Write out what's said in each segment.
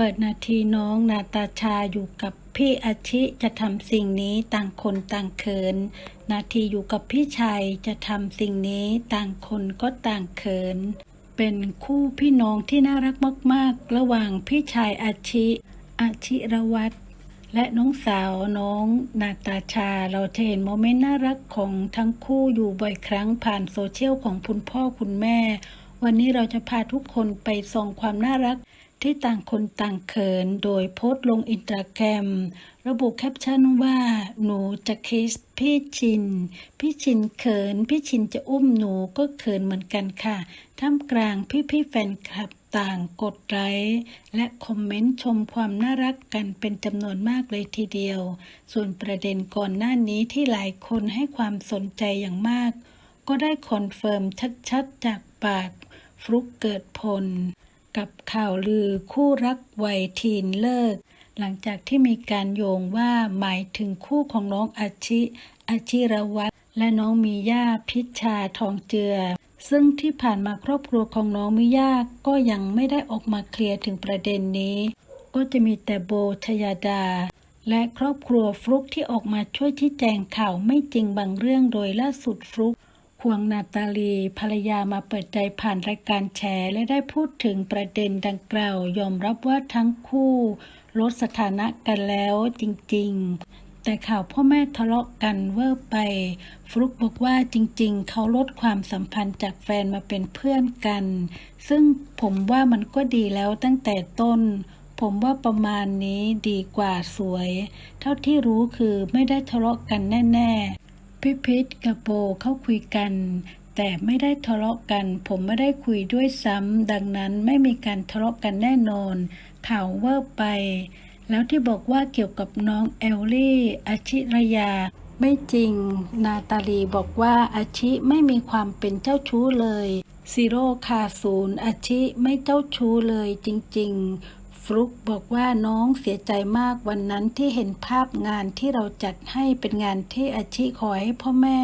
เปิดนาทีน้องนาตาชาอยู่กับพี่อาชิจะทำสิ่งนี้ต่างคนต่างเขิน นาทีอยู่กับพี่ชายจะทำสิ่งนี้ต่างคนก็ต่างเขิน เป็นคู่พี่น้องที่น่ารักมาก ๆ ระหว่างพี่ชายอาชิ อาชิรวัตรและน้องสาวน้องนาตาชาเราจะเห็นโมเมนต์น่ารักของทั้งคู่อยู่บ่อยครั้งผ่านโซเชียลของคุณพ่อคุณแม่ วันนี้เราจะพาทุกคนไปส่องความน่ารัก ที่ต่างคนต่างเขินโดยโพสต์ลงอินสตาแกรม ระบุแคปชั่นว่า หนูจะคิสพี่ชิน พี่ชินเขิน พี่ชินจะอุ้มหนูก็เขินเหมือนกันค่ะ ท่ามกลางพี่ๆแฟนคลับต่างกดไลค์และคอมเมนต์ชมความน่ารักกันเป็นจำนวนมากเลยทีเดียว ส่วนประเด็นก่อนหน้านี้ที่หลายคนให้ความสนใจอย่างมาก ก็ได้คอนเฟิร์มชัดๆจากปากฟลุกเกิดผล กับข่าวลือคู่รักวัยทีนเลิก หลังจากที่มีการโยงว่าหมายถึงคู่ของน้องอาชิอาชิรวัตรและน้องมีย่าพิชชาทองเจือ ซึ่งที่ผ่านมาครอบครัวของน้องมิย่าก็ยังไม่ได้ออกมาเคลียร์ถึงประเด็นนี้ ก็จะมีแต่โบชยาดา และครอบครัวฟลุกที่ออกมาช่วยชี้แจงข่าวไม่จริงบางเรื่องโดยล่าสุดฟลุก ควงนาตาลีภรรยามาเปิดใจผ่านรายการแชร์ และได้พูดถึงประเด็นดังกล่าว ยอมรับว่าทั้งคู่ลดสถานะกันแล้วจริงๆ แต่ข่าวพ่อแม่ทะเลาะกันเวอร์ไป ฟลุกบอกว่าจริงๆ เขาลดความสัมพันธ์จากแฟนมาเป็นเพื่อนกัน ซึ่งผมว่ามันก็ดีแล้วตั้งแต่ต้นผมว่าประมาณนี้ดีกว่าสวย เท่าที่รู้คือไม่ได้ทะเลาะกันแน่ ๆ พี่พิษกับโบเขาคุยกัน แต่ไม่ได้ทะเลาะกัน ผมไม่ได้คุยด้วยซ้ำดังนั้นไม่มีการทะเลาะกันแน่นอน ข่าวเวอร์ไป แล้วที่บอกว่าเกี่ยวกับน้องเอลลี่อาชิรยา ไม่จริง นาตาลีบอกว่าอาชิไม่มีความเป็นเจ้าชู้เลยซีโร่คาศูนย์อาชิไม่เจ้าชู้เลยจริง ๆ ฟลุกบอกว่าน้องเสียใจมากวันนั้นที่เห็นภาพงานที่เราจัดให้เป็นงานที่อาชิขอให้พ่อแม่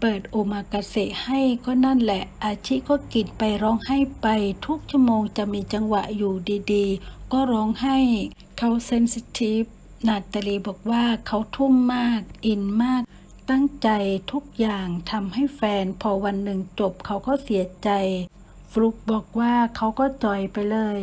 เปิดโอมากาเสะให้ก็นั่นแหละ อาชิก็กินไปร้องไห้ไป ทุกชั่วโมงจะมีจังหวะอยู่ดีๆ ก็ร้องไห้เขาเซนซิทีฟนาตาลีบอกว่าเขาทุ่มมาก อินมาก ตั้งใจทุกอย่างทำให้แฟน พอวันหนึ่งจบเขาก็เสียใจ ฟลุกบอกว่าเขาก็จอยไปเลย